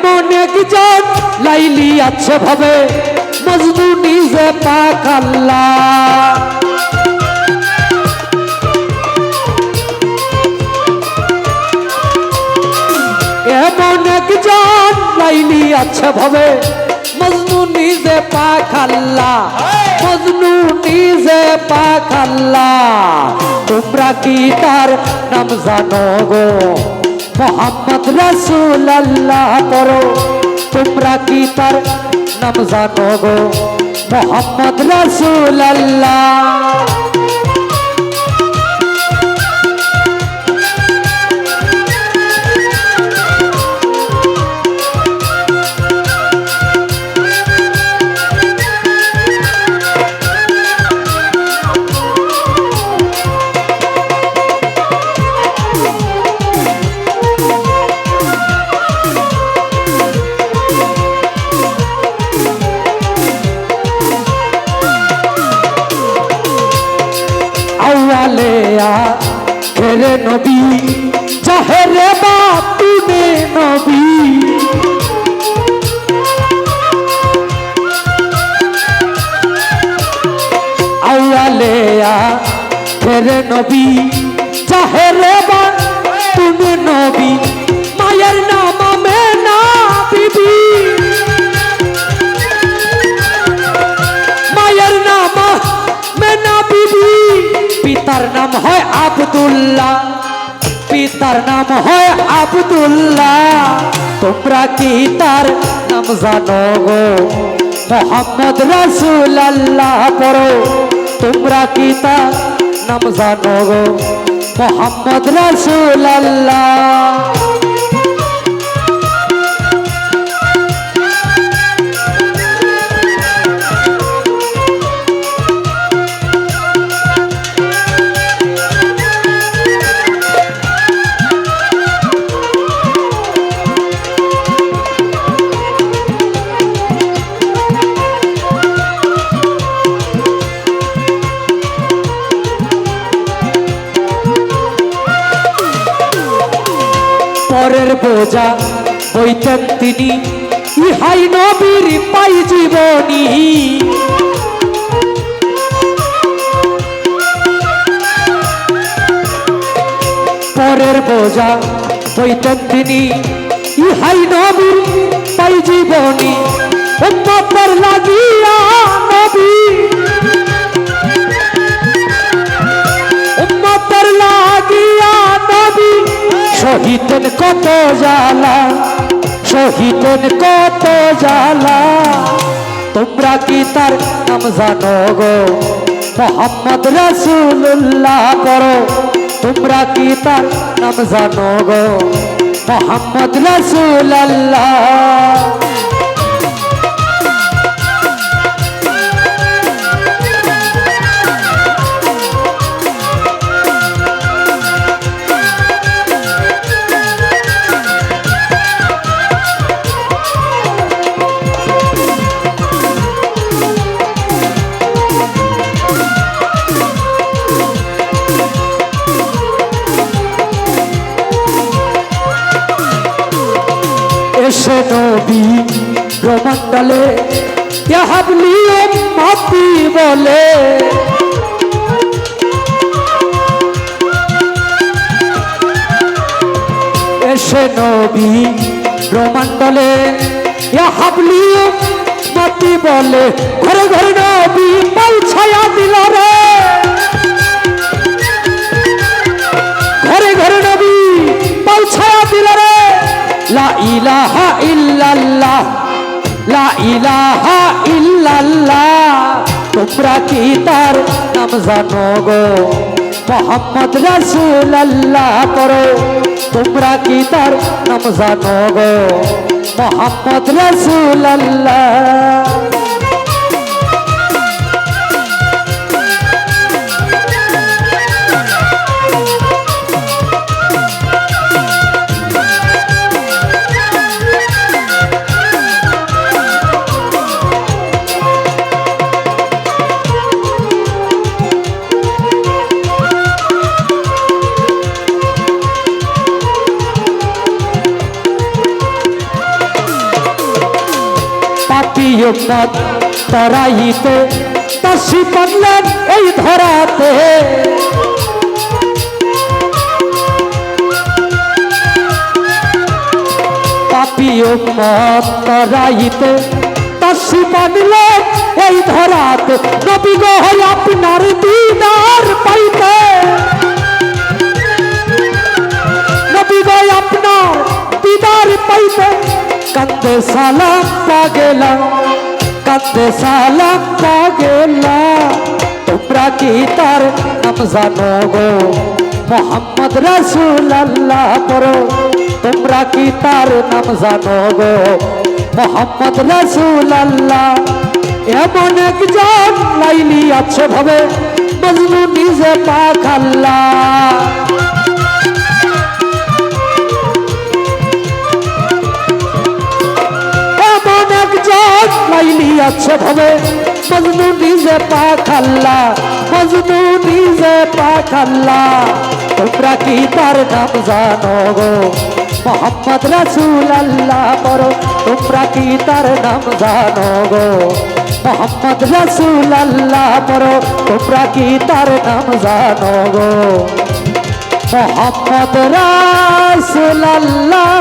এমন একজন লাইলি আছে ভাবে, মজনু নিজে পাক আল্লাহ। এমন একজন লাইলি আছে ভাবে, মজনু নিজে পাক আল্লাহ। মজনু নিজে পাক আল্লাহ। তোমরা কি তার নাম জানো গো? মোহাম্মদ রসুল আল্লাহ করো তোমরা কি তার নাম জানো গো মোহাম্মদ রসুল আল্লাহ আউয়ালে ফেরে নবী চাহেরে বাপুনে নবী। আউয়ালে ফেরে নবী চাহেরে বাপুনে নবী। মায়ের নাম মে না বিবি নাম হয় আবদুল্লাহ। পিতার নাম হয় আবদুল্লাহ। তোমরা কি তার নাম জানো গো? মোহাম্মদ রাসুল আল্লাহ পড়ো। তোমরা কি তার নাম জানো গো? মোহাম্মদ রাসুল আল্লাহ পরের বোঝা বইতেন তিনি। ইহাই নবীর পাই জীবনী। পরের বোঝা বইতেন তিনি। ইহাই নবীর পাই জীবনী। উম্মতের লাগিয়া কত জ্বালা শহীদের কত জ্বালা। তোমরা কি তার নাম জানো গো? মোহাম্মদ রাসূলুল্লাহ করো তোমরা কি তার নাম জানো গো? মোহাম্মদ রাসূলুল্লাহ। এসে নবী ব্রহ্মণ্ডলে হাবলি মাপি বলে। এসে নবী ব্রহ্মণ্ডলে হাবলি মাপি বলে। ঘরে ঘরে নবী পাল ছায়া দিল রে। ইলাহা ইল্লাল্লাহ, লা ইলাহা ইল্লাল্লাহ। তোমরা কি তার নাম জানো গো? মোহাম্মদ রাসূলুল্লাহ করো তোমরা কি তার নাম জানো গো? মোহাম্মদ রাসূল আল্লাহ উম্মত তারাইতে তাসি পারলেন এই ধরাতে পাপি উম্মত তারাইতে তাসি পারলেন এই ধরাতে নবী গো হয় আপনার দিদার পাইতে নবী গো আপনার দিদার পাইতে কান্দে সালাম পাগেলা কান্দে সালাম পাগেলা তোমরা কি তার নাম জানো গো? মোহাম্মদ রসুল আল্লাহ পড়ো। তোমরা কি তার নাম জানো গো? মোহাম্মদ রসুল আল্লাহ এমন একজন লাইলি আছে ভাবে। মজনু নিজে পাক আল্লাহ। আছে ভাবে মজনু নিজে পাখাল্লা মজনু নিজে পাখাল্লা তোমরা কি তার নাম জানো গো? মোহাম্মদ রসুল আল্লাহ পড়ো, তোমরা কি তার নাম জানো গো? মোহাম্মদ রসুল আল্লাহ পড়ো, তোমরা কি তার নাম জানো গো? মোহাম্মদ রসুল আল্লাহ